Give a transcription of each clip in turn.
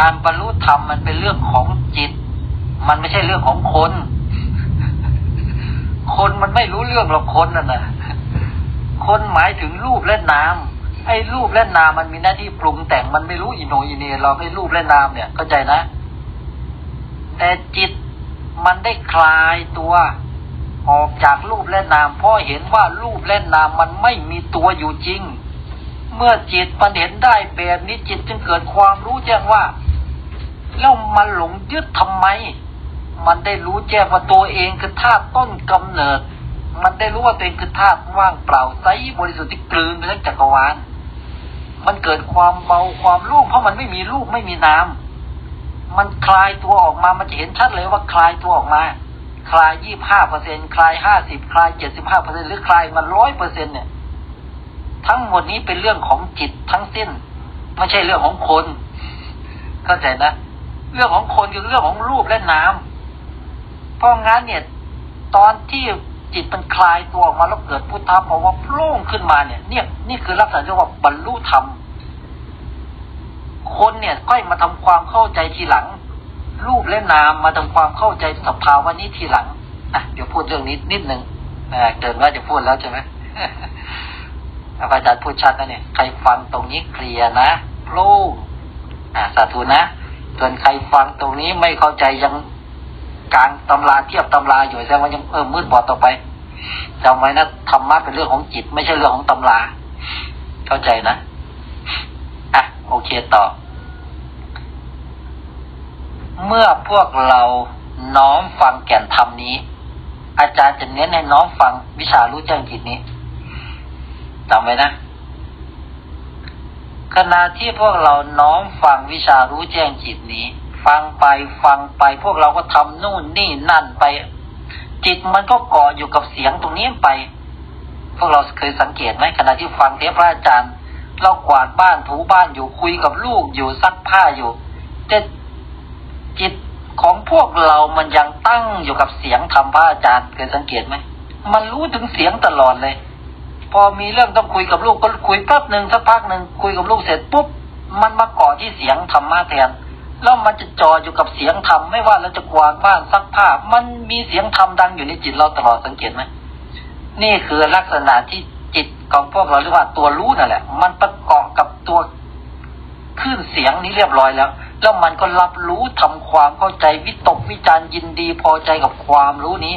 การบรรลุธรรมมันเป็นเรื่องของจิต มันไม่ใช่เรื่องของคน คนมันไม่รู้เรื่องหรอกคนน่ะนะคนหมายถึงรูปและนามไอ้รูปและนามมันมีหน้าที่ปรุงแต่งมันไม่รู้อิโนอิเหนเราไอ้รูปและนามเนี่ยเข้าใจนะ แต่จิตมันได้คลายตัวออกจากรูปและนามเพราะเห็นว่ารูปและนามมันไม่มีตัวอยู่จริง เมื่อจิตมันเห็นได้แบบนี้จิตจึงเกิดความรู้แจ้งว่า แล้วมันหลงยึดทำไม มันได้รู้แจ้งว่าตัวเองคือธาตุต้นกำเนิด มันได้รู้ว่าตัวเองคือธาตุว่างเปล่าใสบริสุทธิ์ที่กลืนไปทั้งจักรวาล มันเกิดความเบาความล่งเพราะมันไม่มีรูปไม่มีนามมันคลายตัวออกมามันจะเห็นชัดเลยว่าคลายตัวออกมาคลายยี่บห้าเปอร์เซ็นคลายห้าสิบคลายเจ็ดสิบห้าเปอร์เซ็นหรือคลายมันร้อยเปอร์เซ็นเนี่ย ทั้งหมดนี้เป็นเรื่องของจิตทั้งสิ้น ไม่ใช่เรื่องของคน เข้าใจนะ เรื่องของคนคือเรื่องของรูปและนามเพราะงั้นเนี่ย ตอนที่จิตมันคลายตัวออกมาแล้วเกิดพุทธะภาวะโผล่งขึ้นมาเนี่ย เนี่ยนี่คือลักษณะที่ว่าบรรลุธรรมคนเนี่ยค่อยมาทำความเข้าใจทีหลัง รูปและนามมาทำความเข้าใจสภาวะนี้ทีหลังอะเดี๋ยวพูดเรื่องนี้นิดหนึ่งเกินว่าจะพูดแล้วใช่ไหมอาจารย์พูดชัดนะเนี่ยใครฟังตรงนี้เคลียร์นะโปร่งอ่าสาธุนะ ส่วนใครฟังตรงนี้ไม่เข้าใจยังกลางตำราเทียบตำราอยู่แสดงว่ายังเออมืดบอดต่อไปจำไว้นะธรรมะเป็นเรื่องของจิต ไม่ใช่เรื่องของตำรา เข้าใจนะอะโอเคต่อ เมื่อพวกเราน้อมฟังแก่นธรรมนี้ อาจารย์จะเน้นให้น้อมฟังวิชารู้แจ้งจิตนี้จำไว้นะ ขณะที่พวกเราน้อมฟังวิชารู้แจ้งจิตนี้ ฟังไปฟังไปพวกเราก็ทำนู่นนี่นั่นไป จิตมันก็เกาะอยู่กับเสียงตรงนี้ไป พวกเราเคยสังเกตไหมขณะที่ฟังเทปพระอาจารย์ เรากวาดบ้านถูบ้านอยู่คุยกับลูกอยู่ซักผ้าอยู่แต่จิตของพวกเรามันยังตั้งอยู่กับเสียงธรรมพระอาจารย์เคยสังเกตไหมมันรู้ถึงเสียงตลอดเลย พอมีเรื่องต้องคุยกับลูกก็คุยแป๊บหนึ่งสักพักหนึ่งคุยกับลูกเสร็จปุ๊บมันมาเกาะที่เสียงธรรมะแทนแล้วมันจะจ่ออยู่กับเสียงธรรมไม่ว่าเราจะกวาดบ้านซักผ้ามันมีเสียงธรรมดังอยู่ในจิตเราตลอดสังเกตไหมนี่คือลักษณะที่จิตของพวกเราเรียกว่าตัวรู้นั่นแหละ มันประกอบกับตัวคลื่นเสียงนี้เรียบร้อยแล้ว แล้วมันก็รับรู้ทำความเข้าใจวิตกวิจารยินดีพอใจกับความรู้นี้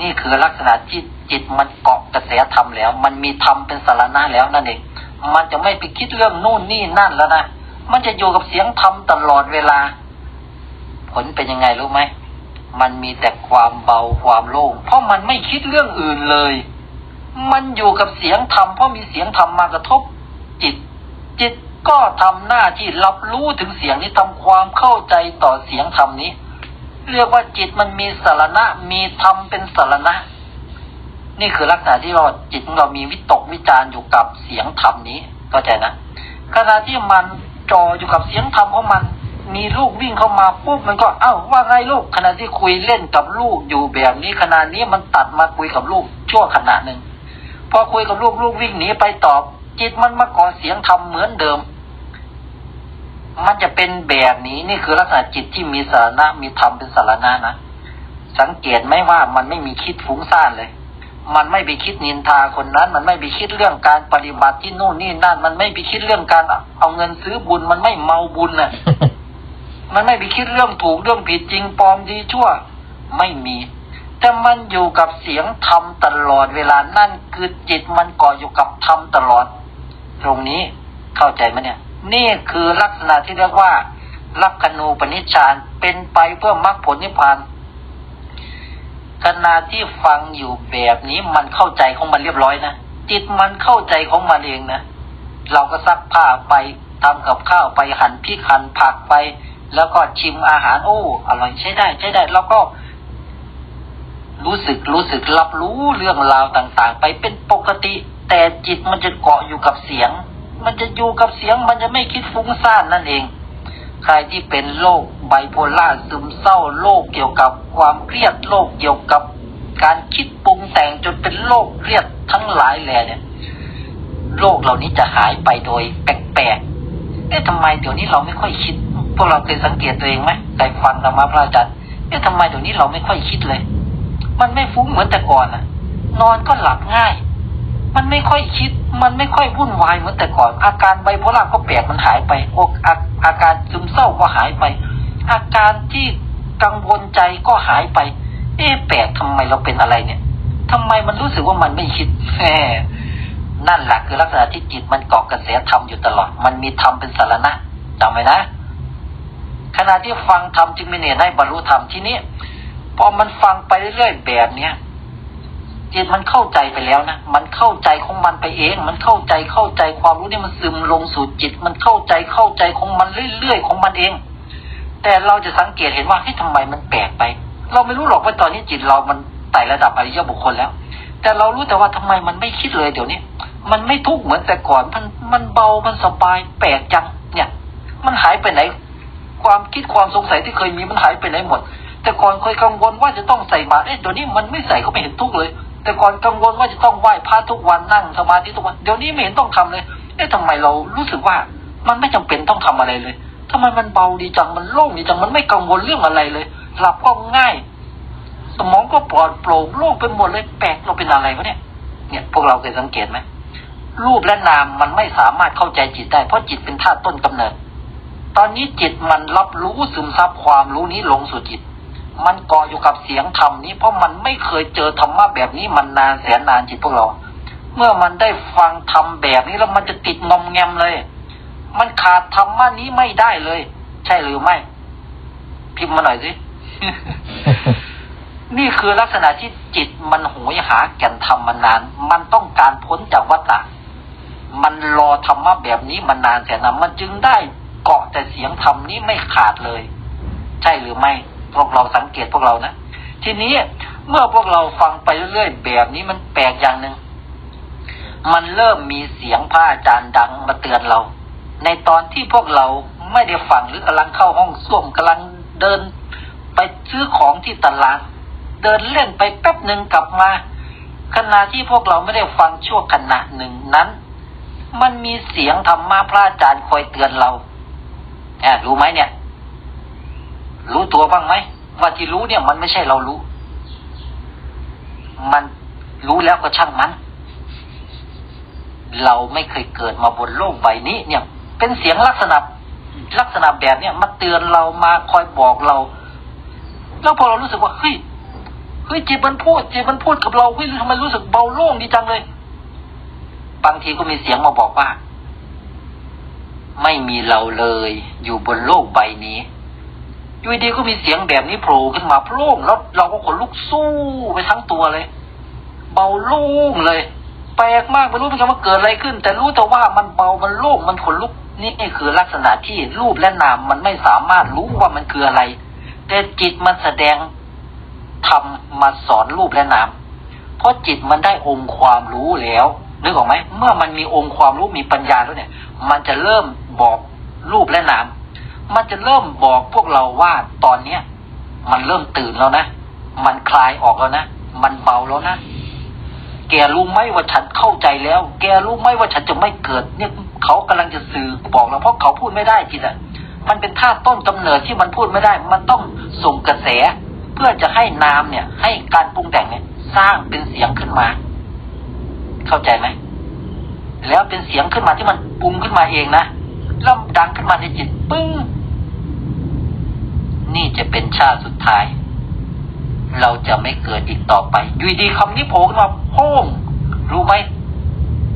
นี่คือลักษณะที่จิตมันเกาะกระแสธรรมแล้ว มันมีธรรมเป็นสารณะแล้วนั่นเองมันจะไม่ไปคิดเรื่องนู่นนี่นั่นแล้วนะมันจะอยู่กับเสียงธรรมตลอดเวลา ผลเป็นยังไงรู้ไหมมันมีแต่ความเบาความโล่งเพราะมันไม่คิดเรื่องอื่นเลย มันอยู่กับเสียงธรรมเพราะมีเสียงธรรมมากระทบ จิต จิตก็ทำหน้าที่รับรู้ถึงเสียงนี้ทำความเข้าใจต่อเสียงธรรมนี้ เรียกว่าจิตมันมีสารณะ มีธรรมเป็นสารณะ นี่คือลักษณะที่เราจิตของเรามีวิตกวิจารอยู่กับเสียงธรรมนี้เข้าใจนะขณะที่มันจออยู่กับเสียงธรรมของมัน มีลูกวิ่งเข้ามาปุ๊บมันก็เอ้าว่าไงลูกขณะที่คุยเล่นกับลูกอยู่แบบนี้ขณะนี้มันตัดมาคุยกับลูกชั่วขณะหนึ่งพอคุยกับลูกลูกวิ่งหนีไปตอบ จิตมันมาก่อเสียงธรรมเหมือนเดิม มันจะเป็นแบบนี้นี่คือลักษณะจิตที่มีสาระมีธรรมเป็นสาระนะ สังเกตไหมว่ามันไม่มีคิดฟุ้งซ่านเลย มันไม่ไปคิดนินทาคนนั้น มันไม่ไปคิดเรื่องการปฏิบัติที่นู่นนี่นั่น มันไม่ไปคิดเรื่องการเอาเงินซื้อบุญ มันไม่เมาบุญน่ะ มันไม่ไปคิดเรื่องถูกเรื่องผิดจริงปลอมดีชั่ว ไม่มีแต่มันอยู่กับเสียงธรรมตลอดเวลานั่นคือจิตมันก่ออยู่กับธรรมตลอด ตรงนี้เข้าใจไหมเนี่ย นี่คือลักษณะที่เรียกว่าลักขณูปนิชฌานเป็นไปเพื่อมรรคผลนิพพานขณะที่ฟังอยู่แบบนี้มันเข้าใจของมันเรียบร้อยนะจิตมันเข้าใจของมันเองนะเราก็ซักผ้าไปทำกับข้าวไปหั่นพริกหั่นผักไป แล้วก็ชิมอาหารโอ้อร่อยใช้ได้ ใช้ได้แล้วก็ รู้สึกรู้สึกรับรู้เรื่องราวต่าง ๆ ไปเป็นปกติ แต่จิตมันจะเกาะอยู่กับเสียง มันจะอยู่กับเสียงมันจะไม่คิดฟุ้งซ่านนั่นเอง ใครที่เป็นโรคไบโพล่าซึมเศร้าโรคเกี่ยวกับความเครียดโรคเกี่ยวกับการคิดปรุงแต่งจนเป็นโรคเครียดทั้งหลายแหล่เนี่ยโรคเหล่านี้จะหายไปโดยแปลกๆเอ๊ะทำไมเดี๋ยวนี้เราไม่ค่อยคิด พวกเราเคยสังเกตตัวเองไหมเคยฟังธรรมะพระอาจารย์เอ๊ะทำไมเดี๋ยวนี้เราไม่ค่อยคิดเลย มันไม่ฟุ้งเหมือนแต่ก่อนอะนอนก็หลับง่าย มันไม่ค่อยคิด มันไม่ค่อยวุ่นวายเหมือนแต่ก่อน อาการไบโพล่าก็แปลกมันหายไปโอกอาอาการซึมเศร้าก็หายไป อาการที่กังวลใจก็หายไป เอ๊ะแปลกทำไมเราเป็นอะไรเนี่ยทำไมมันรู้สึกว่ามันไม่คิดแหมนั่นแหละคือลักษณะที่จิตมันเกาะกระแสธรรมอยู่ตลอด มันมีธรรมเป็นสารณะจำไว้นะ ขณะที่ฟังธรรมจึงมีเนี่ยได้บรรลุธรรมทีนี้พอมันฟังไปเรื่อยๆแบบเนี้ย จิตมันเข้าใจไปแล้วนะ มันเข้าใจของมันไปเอง มันเข้าใจเข้าใจความรู้นี่มันซึมลงสู่จิต มันเข้าใจเข้าใจของมันเรื่อยๆของมันเอง แต่เราจะสังเกตเห็นว่าเฮ้ยทำไมมันแปลกไป เราไม่รู้หรอกว่าตอนนี้จิตเรามันไต่ระดับอริยบุคคลแล้ว แต่เรารู้แต่ว่าทำไมมันไม่คิดเลยเดี๋ยวนี้ มันไม่ทุกข์เหมือนแต่ก่อน มันมันเบา มันสบาย แปลกจัง เนี่ย มันหายไปไหน ความคิดความสงสัยที่เคยมีมันหายไปไหนหมด แต่ก่อนเคยกังวลว่าจะต้องใส่บาตรเอ๊ะเดี๋ยวนี้มันไม่ใส่ก็ไม่เห็นทุกข์เลย แต่ก่อนกังวลว่าจะต้องไหว้พระทุกวันนั่งสมาธิทุกวันเดี๋ยวนี้ไม่เห็นต้องทำเลยเอ๊ะทำไมเรารู้สึกว่ามันไม่จำเป็นต้องทำอะไรเลยทำไมมันเบาดีจังมันโล่งดีจังมันไม่กังวลเรื่องอะไรเลย หลับก็ง่าย สมองก็ปลอดโปร่งโล่งไปหมดเลยแปลกเราเป็นอะไรวะเนี่ย เนี่ยพวกเราเคยสังเกตไหมรูปและนามมันไม่สามารถเข้าใจจิตได้เพราะจิตเป็นธาตุต้นกำเนิด ตอนนี้จิตมันรับรู้ซึมซับความรู้นี้ลงสู่จิต มันเกาะอยู่กับเสียงธรรมนี้ เพราะมันไม่เคยเจอธรรมะแบบนี้มันนานแสนนานจิตพวกเรา เมื่อมันได้ฟังธรรมแบบนี้แล้วมันจะติดงอมแงมเลย มันขาดธรรมะนี้ไม่ได้เลย ใช่หรือไม่ พิมพ์มาหน่อยสินี่คือลักษณะที่จิตมันโหยหาแก่นธรรมมานาน มันต้องการพ้นจากวัฏฏะมันรอธรรมะแบบนี้มานานแสนนานมันจึงได้เกาะแต่เสียงธรรมนี้ไม่ขาดเลย ใช่หรือไม่ พวกเราสังเกตพวกเรานะ ทีนี้เมื่อพวกเราฟังไปเรื่อยๆแบบนี้มันแปลกอย่างหนึ่งมันเริ่มมีเสียงพระอาจารย์ดังมาเตือนเรา ในตอนที่พวกเราไม่ได้ฟังหรือกำลังเข้าห้องส้วมกำลังเดิน ไปซื้อของที่ตลาดเดินเล่นไปแป๊บหนึ่งกลับมา ขณะที่พวกเราไม่ได้ฟังชั่วขณะหนึ่งนั้น มันมีเสียงธรรมะพระอาจารย์คอยเตือนเราแอบรู้ไหมเนี่ย รู้ตัวบ้างไหมว่าที่รู้เนี่ยมันไม่ใช่เรารู้ มันรู้แล้วก็ช่างมัน เราไม่เคยเกิดมาบนโลกใบนี้ เนี่ย เป็นเสียงลักษณะ ลักษณะแบบเนี้ยมาเตือนเรามาคอยบอกเรา แล้วพอเรารู้สึกว่าเฮ้ยเฮ้ยจิตมันพูดจิตมันพูดกับเราเฮ้ยทำไมรู้สึกเบาโล่งดีจังเลย บางทีก็มีเสียงมาบอกว่า ไม่มีเราเลย อยู่บนโลกใบนี้ อยู่ดีก็มีเสียงแบบนี้โผล่ขึ้นมาโพล่งแล้วเราก็ขนลุกสู้ไปทั้งตัวเลย เบาโล่งเลย แปลกมากไม่รู้เหมือนกันว่าเกิดอะไรขึ้น แต่รู้แต่ว่ามันเบามันโล่งมันขนลุกนี่คือลักษณะที่รูปและนามมันไม่สามารถรู้ว่ามันคืออะไร แต่จิตมันแสดงทำมาสอนรูปและนามเพราะจิตมันได้องค์ความรู้แล้วนึกออกไหมเมื่อมันมีองค์ความรู้มีปัญญาแล้วเนี่ย มันจะเริ่มบอกรูปและนาม มันจะเริ่มบอกพวกเราว่าตอนเนี้ย มันเริ่มตื่นแล้วนะ มันคลายออกแล้วนะ มันเบาแล้วนะ แกรู้ไหมว่าฉันเข้าใจแล้ว แกรู้ไหมว่าฉันจะไม่เกิด เนี่ยเขากำลังจะสื่อบอกเราเพราะเขาพูดไม่ได้จิตอะ มันเป็นธาตุต้นกำเนิดที่มันพูดไม่ได้ มันต้องส่งกระแส เพื่อจะให้นามเนี่ย ให้การปรุงแต่งเนี่ย สร้างเป็นเสียงขึ้นมา เข้าใจไหมแล้วเป็นเสียงขึ้นมาที่มันปรุงขึ้นมาเองนะแล้วดังขึ้นมาในจิตปึ้ง นี่จะเป็นชาติสุดท้าย เราจะไม่เกิดอีกต่อไปอยู่ดีคำนี้โผล่ขึ้นมาโพ่งรู้ไหม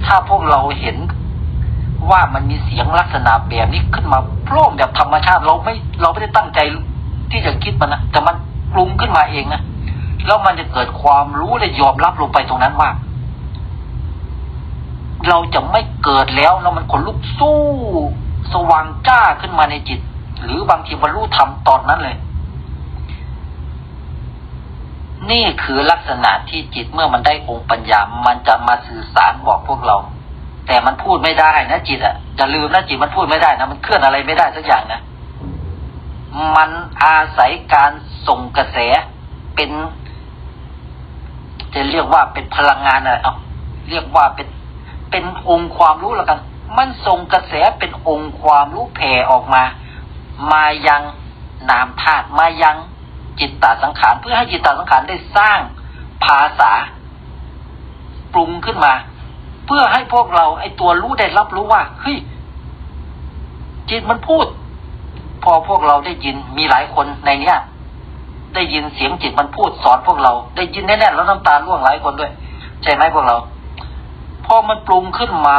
ถ้าพวกเราเห็นว่ามันมีเสียงลักษณะแบบนี้ขึ้นมาโพร่งแบบธรรมชาติเราไม่เราไม่ได้ตั้งใจที่จะคิดมันนะแต่มันปรุงขึ้นมาเองนะแล้วมันจะเกิดความรู้และยอมรับลงไปตรงนั้นว่าเราจะไม่เกิดแล้วแล้วมันขนลุกสู้ สว่างจ้าขึ้นมาในจิต หรือบางทีบรรลุธรรมตอนนั้นเลย นี่คือลักษณะที่จิตเมื่อมันได้องค์ปัญญา มันจะมาสื่อสารบอกพวกเรา แต่มันพูดไม่ได้นะจิตอะจะลืมนะจิตมันพูดไม่ได้นะมันเคลื่อนอะไรไม่ได้สักอย่างนะมันอาศัยการส่งกระแสเป็น จะเรียกว่าเป็นพลังงานอะไรเอาเรียกว่าเป็นเป็นองค์ความรู้แล้วกัน มันส่งกระแสเป็นองค์ความรู้แผ่ออกมา มายังนามธาตุมายังจิตตสังขารเพื่อให้จิตตสังขารได้สร้างภาษา ปรุงขึ้นมา เพื่อให้พวกเราไอตัวรู้ได้รับรู้ว่าเฮ้ยจิตมันพูด พอพวกเราได้ยินมีหลายคนในเนี้ยได้ยินเสียงจิตมันพูดสอนพวกเรา ได้ยินแน่ๆแล้วน้ำตาร่วงหลายคนด้วย ใช่ไหมพวกเรา พอมันปรุงขึ้นมา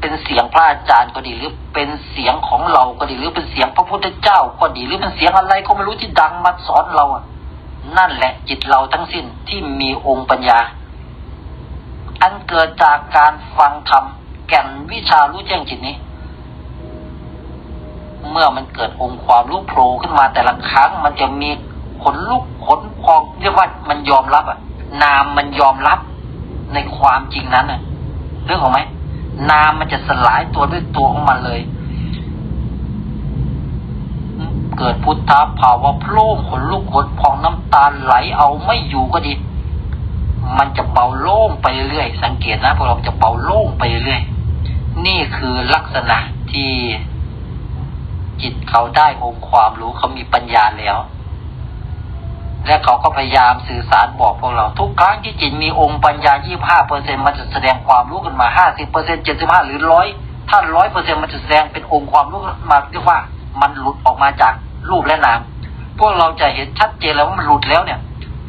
เป็นเสียงพระอาจารย์ก็ดี หรือเป็นเสียงของเราก็ดี หรือเป็นเสียงพระพุทธเจ้าก็ดี หรือเป็นเสียงอะไรก็ไม่รู้ที่ดังมาสอนเราอะนั่นแหละจิตเราทั้งสิ้นที่มีองค์ปัญญา อันเกิดจากการฟังธรรมแก่นวิชารู้แจ้งจิตนี้ เมื่อมันเกิดองค์ความรู้โผล่ขึ้นมาแต่ละครั้งมันจะมีขนลุกขนพองเรียกว่ามันยอมรับอะนามมันยอมรับในความจริงนั้นอะเรื่องของไหม นามมันจะสลายตัวด้วยตัวของมันเลย เกิดพุทธาภาวะโพล่งขนลุกขนพองน้ำตาไหลเอาไม่อยู่ก็ดี มันจะเบาโล่งไปเรื่อยสังเกตนะพวกเราจะเบาโล่งไปเรื่อยนี่คือลักษณะที่จิตเขาได้องค์ความรู้เขามีปัญญาแล้ว และเขาก็พยายามสื่อสารบอกพวกเรา ทุกครั้งที่จิตมีองค์ปัญญา 25เปอร์เซ็นมันจะแสดงความรู้ขึ้นมา 50เปอร์เซ็นต์75 หรือร้อยถ้าร้อยเปอร์เซ็นมันจะแสดงเป็นองค์ความรู้มาเรียกว่ามันหลุดออกมาจากรูปและนาม พวกเราจะเห็นชัดเจนแล้วว่ามันหลุดแล้วเนี่ย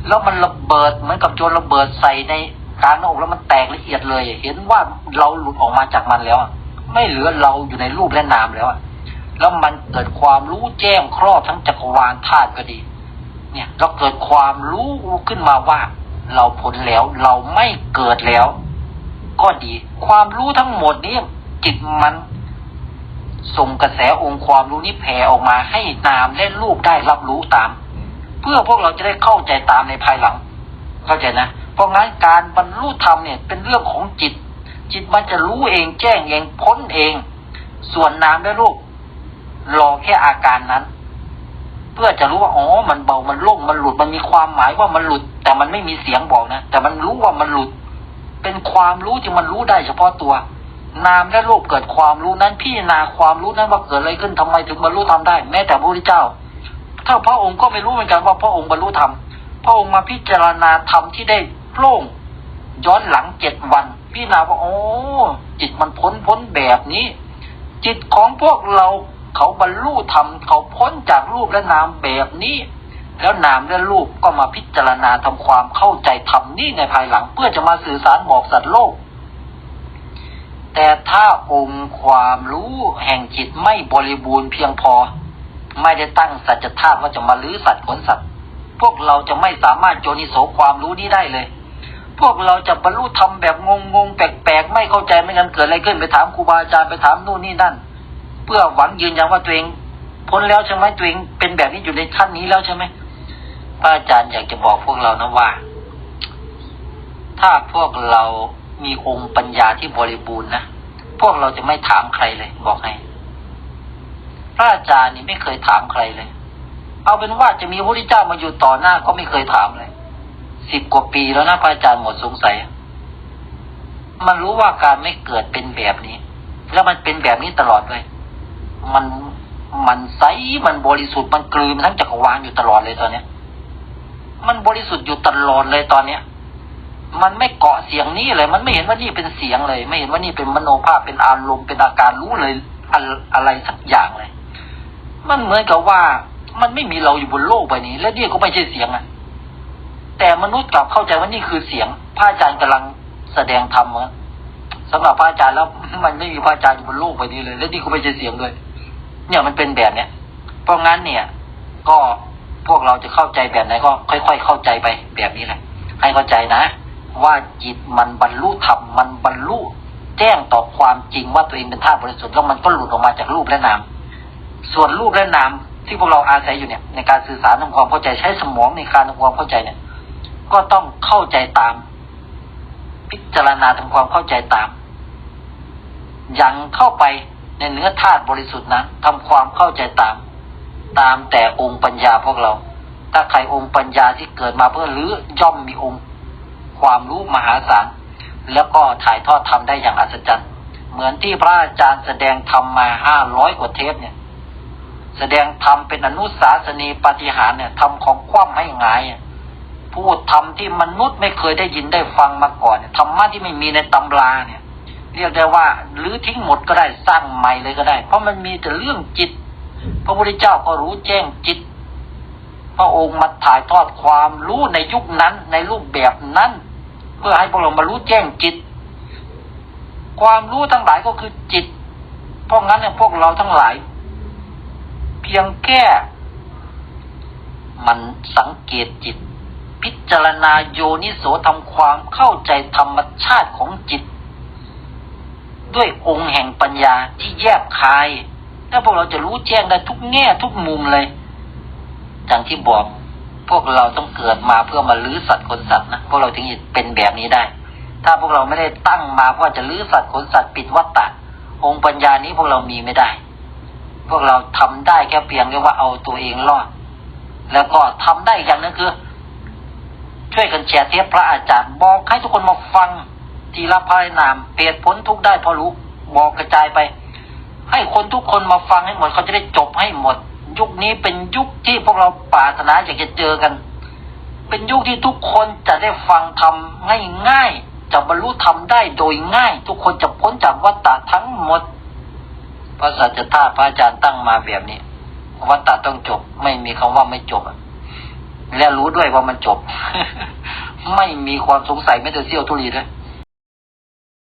แล้วมันระเบิดเหมือนกับโจรระเบิดใส่ในกลางหน้าอกแล้วมันแตกละเอียดเลย เห็นว่าเราหลุดออกมาจากมันแล้ว ไม่เหลือเราอยู่ในรูปและนามแล้วแล้วมันเกิดความรู้แจ้งครอบทั้งจักรวาลธาตุก็ดี เนี่ย เราเกิดความรู้ขึ้นมาว่า เราพ้นแล้วเราไม่เกิดแล้ว ก็ดี ความรู้ทั้งหมดนี้จิตมันส่งกระแสองค์ความรู้นี้แผ่ออกมาให้นามและรูปได้รับรู้ตาม เพื่อพวกเราจะได้เข้าใจตามในภายหลัง เข้าใจนะ เพราะงั้นการบรรลุธรรมเนี่ยเป็นเรื่องของจิต จิตมันจะรู้เองแจ้งเองพ้นเอง ส่วนนามและรูปรอแค่อาการนั้น เพื่อจะรู้ว่าอ๋อมันเบามันโล่งมันหลุดมันมีความหมายว่ามันหลุด แต่มันไม่มีเสียงบอกนะแต่มันรู้ว่ามันหลุด เป็นความรู้ที่มันรู้ได้เฉพาะตัว นามและรูปเกิดความรู้นั้นพี่นาความรู้นั้นว่าเกิดอะไรขึ้นทำไมถึงบรรลุธรรมได้ แม้แต่พระพุทธเจ้า ถ้าพระองค์ก็ไม่รู้เหมือนกันว่าพระองค์บรรลุธรรมพระองค์มาพิจารณาธรรมที่ได้โปร่งย้อนหลังเจ็ดวัน พี่นาว่าโอ้จิตมันพ้นพ้นแบบนี้ จิตของพวกเรา เขาบรรลุธรรมเขาพ้นจากรูปและนามแบบนี้ แล้วนามและรูปก็มาพิจารณาทำความเข้าใจธรรมนี้ในภายหลัง เพื่อจะมาสื่อสารบอกสัตว์โลก แต่ถ้าองค์ความรู้แห่งจิตไม่บริบูรณ์เพียงพอ ไม่ได้ตั้งสัจธาตุว่าจะมาลื้อสัตว์ขนสัตว์ พวกเราจะไม่สามารถโยนิโสความรู้นี้ได้เลยพวกเราจะบรรลุธรรมแบบงงๆแปลกๆ ไม่เข้าใจไม่งั้นเกิดอะไรขึ้นไปถามครูบาอาจารย์ไปถามนู่นนี่นั่น เพื่อหวังยืนยันว่าตัวเองพ้นแล้วใช่ไหมตัวเองเป็นแบบนี้อยู่ในขั้นนี้แล้วใช่ไหมพระอาจารย์อยากจะบอกพวกเรานะว่า ถ้าพวกเรามีองค์ปัญญาที่บริบูรณ์นะพวกเราจะไม่ถามใครเลย บอกให้พระอาจารย์นี่ไม่เคยถามใครเลย เอาเป็นว่าจะมีพระพุทธเจ้ามาอยู่ต่อหน้าก็ไม่เคยถามเลยสิบกว่าปีแล้วนะพระอาจารย์หมดสงสัย มันรู้ว่าการไม่เกิดเป็นแบบนี้ แล้วมันเป็นแบบนี้ตลอดเลย มันมันใสมันบริสุทธิ์มันกลืนทั้งจักรวาลอยู่ตลอดเลยตอนเนี้ย มันบริสุทธิ์อยู่ตลอดเลยตอนเนี้ย มันไม่เกาะเสียงนี้เลย มันไม่เห็นว่านี่เป็นเสียงเลย ไม่เห็นว่านี่เป็นมโนภาพเป็นอารมณ์เป็นอาการรู้เลยอะอะไรสักอย่างเลย มันเหมือนกับว่ามันไม่มีเราอยู่บนโลกใบนี้ และนี่ก็ไม่ใช่เสียงอะแต่มนุษย์กลับเข้าใจว่านี่คือเสียงพระอาจารย์กำลังแสดงธรรมสำหรับพระอาจารย์แล้วมันไม่มีพระอาจารย์อยู่บนโลกใบนี้เลย และนี่ก็ไม่ใช่เสียงด้วย เนี่ยมันเป็นแบบเนี้ย เพราะงั้นเนี่ย ก็พวกเราจะเข้าใจแบบไหนก็ค่อย ๆ เข้าใจไปแบบนี้แหละ ให้เข้าใจนะ ว่าจิตมันบรรลุธรรมมันบรรลุแจ้งต่อความจริงว่าตัวเองเป็นธาตุบริสุทธิ์แล้วมันก็หลุดออกมาจากรูปและนาม ส่วนรูปและนามที่พวกเราอาศัยอยู่เนี่ย ในการสื่อสารทำความเข้าใจใช้สมองในการทำความเข้าใจเนี่ย ก็ต้องเข้าใจตาม พิจารณาทำความเข้าใจตาม ยังเข้าไป ในเนื้อธาตุบริสุทธิ์นั้นทำความเข้าใจตาม ตามแต่องค์ปัญญาพวกเรา ถ้าใครองค์ปัญญาที่เกิดมาเพื่อรื้อย่อมมีองค์ ความรู้มหาศาลแล้วก็ถ่ายทอดทำได้อย่างอัศจรรย์ เหมือนที่พระอาจารย์แสดงธรรมมาห้าร้อยกว่าเทปเนี่ย แสดงธรรมเป็นอนุสาสนีปาฏิหารเนี่ยทำของคว่ำให้หงายพูดธรรมที่มนุษย์ไม่เคยได้ยินได้ฟังมาก่อนเนี่ยธรรมะที่ไม่มีในตำราเนี่ย เรียกได้ว่าหรือทิ้งหมดก็ได้สร้างใหม่เลยก็ได้ เพราะมันมีแต่เรื่องจิต พระพุทธเจ้าก็รู้แจ้งจิต พระองค์มาถ่ายทอดความรู้ในยุคนั้นในรูปแบบนั้น เพื่อให้พวกเรามารู้แจ้งจิต ความรู้ทั้งหลายก็คือจิต เพราะงั้นเนี่ยพวกเราทั้งหลาย เพียงแค่มันสังเกตจิต พิจารณาโยนิโสทำความเข้าใจธรรมชาติของจิต ด้วยองค์แห่งปัญญาที่แยกคายแล้วพวกเราจะรู้แจ้งได้ทุกแง่ทุกมุมเลยอย่างที่บอก พวกเราต้องเกิดมาเพื่อมาลื้อสัตว์ขนสัตว์นะพวกเราถึงจะเป็นแบบนี้ได้ ถ้าพวกเราไม่ได้ตั้งมาเพื่อจะลื้อสัตว์ขนสัตว์ปิดวัฏฏะองค์ปัญญานี้พวกเรามีไม่ได้ พวกเราทำได้แค่เพียงแค่ว่าเอาตัวเองรอด แล้วก็ทำได้อีกอย่างนึงคือ ช่วยกันแชร์เทปพระอาจารย์บอกให้ทุกคนมาฟัง ทีละพายนามเปลี่ยนพ้นทุกได้พอรู้บอกกระจายไป ให้คนทุกคนมาฟังให้หมดเขาจะได้จบให้หมด ยุคนี้เป็นยุคที่พวกเราปรารถนาอยากจะเจอกัน เป็นยุคที่ทุกคนจะได้ฟังธรรมง่ายๆจะบรรลุธรรมได้โดยง่าย ทุกคนจะพ้นจากวัฏฏะทั้งหมดพระสัจธาพระอาจารย์ตั้งมาแบบนี้วัฏฏะต้องจบ ไม่มีคำว่าไม่จบและรู้ด้วยว่ามันจบ ไม่มีความสงสัยไม่แต่เสี้ยวทุลีด้วย